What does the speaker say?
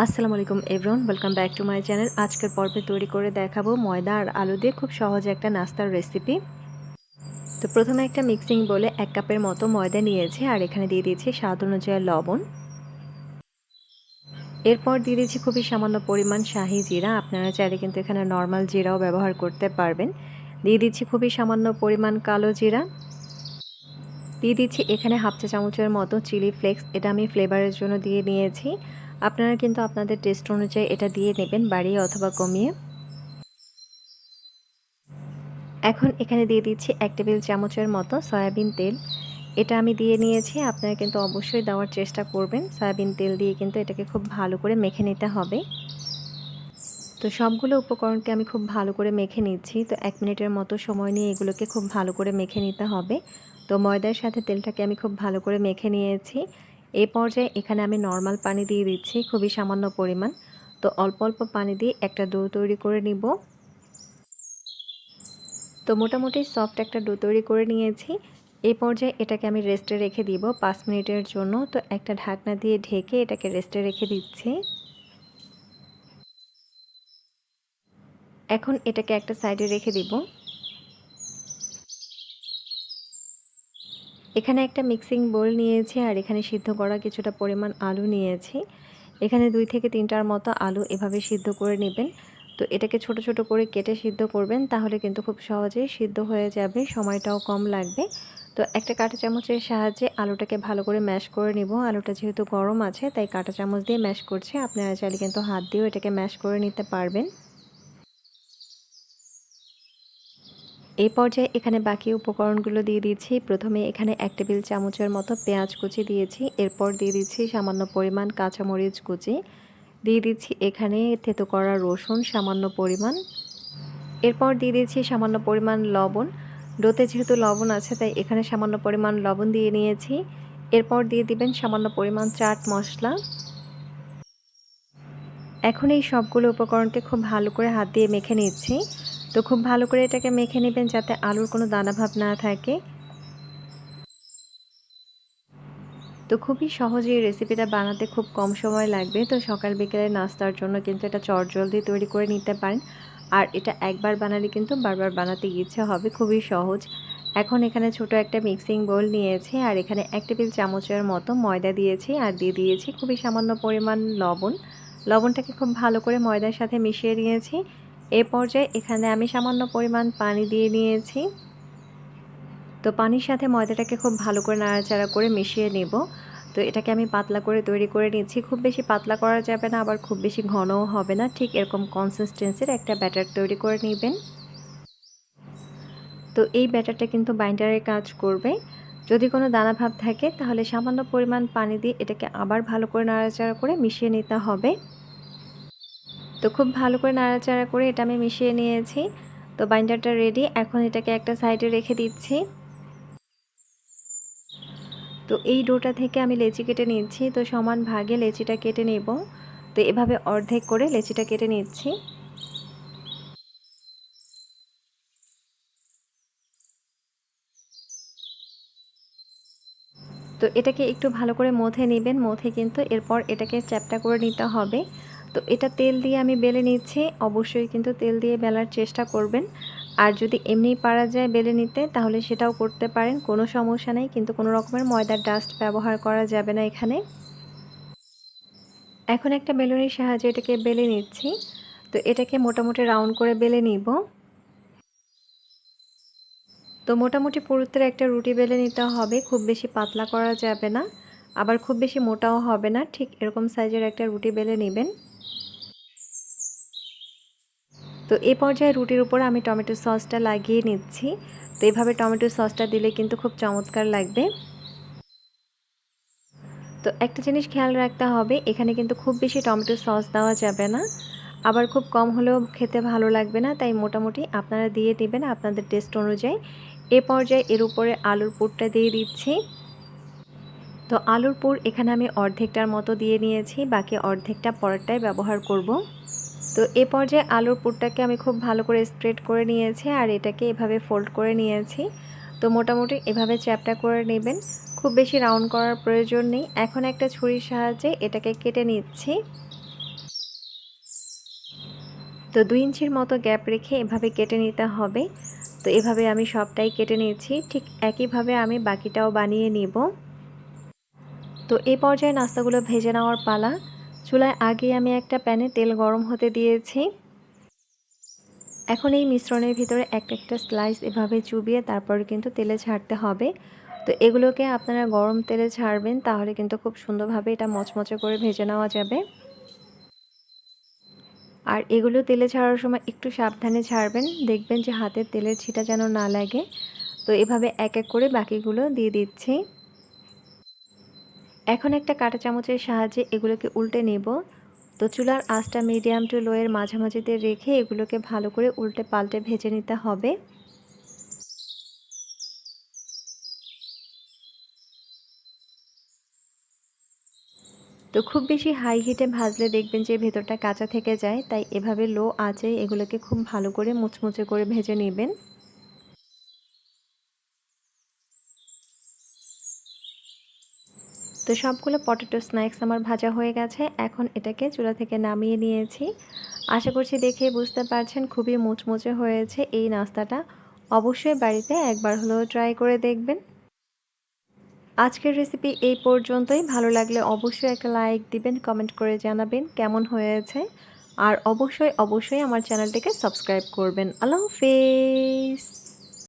আসসালামু আলাইকুম everyone welcome back to my channel আজকের পর্বে তৈরি করে দেখাবো ময়দা আর আলু দিয়ে খুব সহজ একটা নাস্তার রেসিপি তো প্রথমে একটা মিক্সিং বলে এক কাপের মতো ময়দা নিয়েছি আর এখানে দিয়ে দিয়েছি স্বাদ অনুযায়ী লবণ। এরপর দিয়ে দিয়েছি খুবই সামান্য পরিমাণ শাহি জিরা। আপনারা চাইলে কিন্তু এখানে নর্মাল জিরাও ব্যবহার করতে পারবেন। দিয়ে দিচ্ছি খুবই সামান্য পরিমাণ কালো জিরা। দিয়ে দিচ্ছি এখানে হাফ চা চামচের মতো চিলি ফ্লেক্স এটা আমি ফ্লেভারের জন্য দিয়ে নিয়েছি। আপনারা কিন্তু আপনাদের টেস্ট অনুযায়ী এটা দিয়ে নেবেন বাড়িয়ে অথবা কমিয়ে। এখন এখানে দিয়ে দিচ্ছি এক টেবিল চামচের মতো সয়াবিন তেল। এটা আমি দিয়ে নিয়েছি, আপনারা কিন্তু অবশ্যই দেওয়ার চেষ্টা করবেন। সয়াবিন তেল দিয়ে কিন্তু এটাকে খুব ভালো করে মেখে নিতে হবে। তো সবগুলো উপকরণকে আমি খুব ভালো করে মেখে নিচ্ছি। তো এক মিনিটের মতো সময় নিয়ে এগুলোকে খুব ভালো করে মেখে নিতে হবে। তো ময়দার সাথে তেলটাকে আমি খুব ভালো করে মেখে নিয়েছি। এই পর্যায়ে এখানে আমি নর্মাল পানি দিয়ে দিচ্ছি, খুবই সামান্য পরিমাণ। তো অল্প অল্প পানি দিয়ে একটা ডো তৈরি করে নিব। তো মোটামুটি সফট একটা ডো তৈরি করে নিয়েছি। এই পর্যায়ে এটাকে আমি রেস্টে রেখে দিব পাঁচ মিনিটের জন্য। তো একটা ঢাকনা দিয়ে ঢেকে এটাকে রেস্টে রেখে দিচ্ছি। এখন এটাকে একটা সাইডে রেখে দিব। এখানে একটা মিক্সিং বোল নিয়েছি আর এখানে সিদ্ধ করা কিছুটা পরিমাণ আলু নিয়েছি। এখানে দুই থেকে তিনটার মতো আলু এভাবে সিদ্ধ করে নেবেন। তো এটাকে ছোট ছোট করে কেটে সিদ্ধ করবেন, তাহলে কিন্তু খুব সহজেই সিদ্ধ হয়ে যাবে, সময়টাও কম লাগবে। তো একটা কাঁটা চামচের সাহায্যে আলুটাকে ভালো করে ম্যাশ করে নিব। আলুটা যেহেতু গরম আছে, তাই কাঁটা চামচ দিয়ে ম্যাশ করছি। আপনারা চাইলে কিন্তু হাত দিয়েও এটাকে ম্যাশ করে নিতে পারবেন। এই পর্যায়ে এখানে বাকি উপকরণগুলো দিয়ে দিচ্ছি। প্রথমে এখানে এক টেবিল চামচের মতো পেঁয়াজ কুচি দিয়েছি। এরপর দিয়ে দিচ্ছি সামান্য পরিমাণ কাঁচামরিচ কুচি। দিয়ে দিচ্ছি এখানে থেতো করা রসুন, সামান্য পরিমাণ। এরপর দিয়ে দিচ্ছি সামান্য পরিমাণ লবণ। ডোতে যেহেতু লবণ আছে, তাই এখানে সামান্য পরিমাণ লবণ দিয়ে নিয়েছি। এরপর দিয়ে দিবেন সামান্য পরিমাণ চাট মশলা। এখন এই সবগুলো উপকরণকে খুব ভালো করে হাত দিয়ে মেখে নিচ্ছি। তো খুব ভালো করে এটাকে মেখে নেবেন যাতে আলুর কোনো দানা ভাব না থাকে। তো খুবই সহজে এই রেসিপিটা বানাতে খুব কম সময় লাগবে। তো সকাল বিকেলে নাস্তার জন্য কিন্তু এটা চটজলদি তৈরি করে নিতে পারেন। আর এটা একবার বানালে কিন্তু বারবার বানাতে ইচ্ছে হবে, খুবই সহজ। এখন এখানে ছোট একটা মিক্সিং বোল নিয়েছি আর এখানে এক টেবিল চামচের মতো ময়দা দিয়েছি আর দিয়ে দিয়েছি খুবই সামান্য পরিমাণ লবণ। লবণটাকে খুব ভালো করে ময়দার সাথে মিশিয়ে নিয়েছি। এ পর্যায়ে এখানে আমি সামান্য পরিমাণ পানি দিয়ে নিয়েছি। তো পানির সাথে ময়দাটাকে খুব ভালো করে নাড়াচাড়া করে মিশিয়ে নেব। তো এটাকে আমি পাতলা করে তৈরি করে নিয়েছি খুব বেশি পাতলা করা যাবে না, আবার খুব বেশি ঘনও হবে না। ঠিক এরকম কনসিস্টেন্সির একটা ব্যাটার তৈরি করে নেবেন। তো এই ব্যাটারটা কিন্তু বাইন্ডারের কাজ করবে। যদি কোনো দানা ভাব থাকে, তাহলে সামান্য পরিমাণ পানি দিয়ে এটাকে আবার ভালো করে নাড়াচাড়া করে মিশিয়ে নিতে হবে। তো খুব ভালো করে নাড়াচাড়া করে এটা আমি মিশিয়ে নিয়েছি। তো বাইন্ডারটা রেডি এখন এটাকে একটা সাইডে রেখে দিচ্ছি। তো এই ডোটা থেকে আমি লেচি কেটে নিচ্ছি, তো সমান ভাগে লেচিটা কেটে নেব। তো এভাবে অর্ধেক করে লেচিটা কেটে নিচ্ছি। তো এটাকে একটু ভালো করে মথে নেবেন, মথে কিন্তু এরপর এটাকে চ্যাপটা করে নিতে হবে। তো এটা তেল দিয়ে আমি বেলে নিচ্ছি। অবশ্যই কিন্তু তেল দিয়ে বেলার চেষ্টা করবেন। আর যদি এমনি পারা যায় বেলে নিতে, তাহলে সেটাও করতে পারেন। কোনো সমস্যা নেই, কিন্তু কোনো রকমের ময়দার ডাস্ট ব্যবহার করা যাবে না এখানে। এখন একটা বেলুনের সাহায্যে এটাকে বেলে নিচ্ছি। তো এটাকে মোটামুটি রাউন্ড করে বেলে নিব। তো মোটামুটি পুরুত্বের একটা রুটি বেলে নিতে হবে। খুব বেশি পাতলা করা যাবে না। আবার খুব বেশি মোটাও হবে না। ঠিক এরকম সাইজের একটা রুটি বেলে নেবেন। তো এই পর্যায়ে রুটির উপর আমি টমেটো সসটা লাগিয়ে নিচ্ছি। তো এইভাবে টমেটো সসটা দিলে কিন্তু খুব চমৎকার লাগবে। তো একটা জিনিস খেয়াল রাখতে হবে, এখানে কিন্তু খুব বেশি টমেটো সস দেওয়া যাবে না। আবার খুব কম হলেও খেতে ভালো লাগবে না, তাই মোটামুটি আপনারা দিয়ে নেবেন আপনাদের টেস্ট অনুযায়ী। এ পর্যায়ে এর উপরে আলুর পুরটা দিয়ে দিচ্ছি। তো আলুর পুর এখানে আমি অর্ধেকটার মতো দিয়ে নিয়েছি, বাকি অর্ধেকটা পরেরটাই ব্যবহার করব। তো এ পর্যায়ে আলুর পুরটাকে আমি খুব ভালো করে স্প্রেড করে নিয়েছি আর এটাকে এভাবে ফোল্ড করে নিয়েছি। তো মোটামুটি এভাবে চ্যাপটা করে নেবেন। খুব বেশি রাউন্ড করার প্রয়োজন নেই। এখন একটা ছুরির সাহায্যে এটাকে কেটে নিচ্ছি। তো দুই ইঞ্চির মতো গ্যাপ রেখে এভাবে কেটে নিতে হবে। তো এভাবে আমি সবটাই কেটে নিয়েছি ঠিক একইভাবে আমি বাকিটাও বানিয়ে নিব। তো এই পর্যায়ে নাস্তাগুলো ভেজে নেওয়ার পালা। চুলায় আগে আমি একটা প্যানে তেল গরম হতে দিয়েছি। এখন এই মিশ্রণের ভিতরে একটা একটা স্লাইস এভাবে চুবিয়ে তারপরে কিন্তু তেলে ছাড়তে হবে। তো এগুলোকে আপনারা গরম তেলে ছাড়বেন তাহলে কিন্তু খুব সুন্দরভাবে এটা মচমচে করে ভেজে নেওয়া যাবে। আর এগুলো তেলে ছাড়ার সময় একটু সাবধানে ছাড়বেন দেখবেন যে হাতের তেলের ছিটা যেন না লাগে। তো এভাবে এক এক করে বাকিগুলো দিয়ে দিচ্ছি। এখন একটা কাঁটা চামচের সাহায্যে এগুলোকে উল্টে নেব। তো চুলার আঁচটা মিডিয়াম টু লোয়ের মাঝামাঝিতে রেখে এগুলোকে ভালো করে উল্টে পাল্টে ভেজে নিতে হবে। তো খুব বেশি হাই হিটে ভাজলে দেখবেন যে ভেতরটা কাঁচা থেকে যায়, তাই এভাবে লো আঁচে এগুলোকে খুব ভালো করে মুচমুচে করে ভেজে নেবেন। তো সবগুলো পটেটো স্ন্যাক্স আমার ভাজা হয়ে গেছে। এখন এটাকে চুলা থেকে নামিয়ে নিয়েছি। আশা করছি দেখে বুঝতে পারছেন, খুবই মুচমুচে হয়েছে এই নাস্তাটা। অবশ্যই বাড়িতে একবার হলেও ট্রাই করে দেখবেন। আজকের রেসিপি এই পর্যন্তই। ভালো লাগলে অবশ্যই একটা লাইক দিবেন, কমেন্ট করে জানাবেন কেমন হয়েছে। আর অবশ্যই অবশ্যই আমার চ্যানেলটিকে সাবস্ক্রাইব করবেন। আল্লাহ হাফেজ!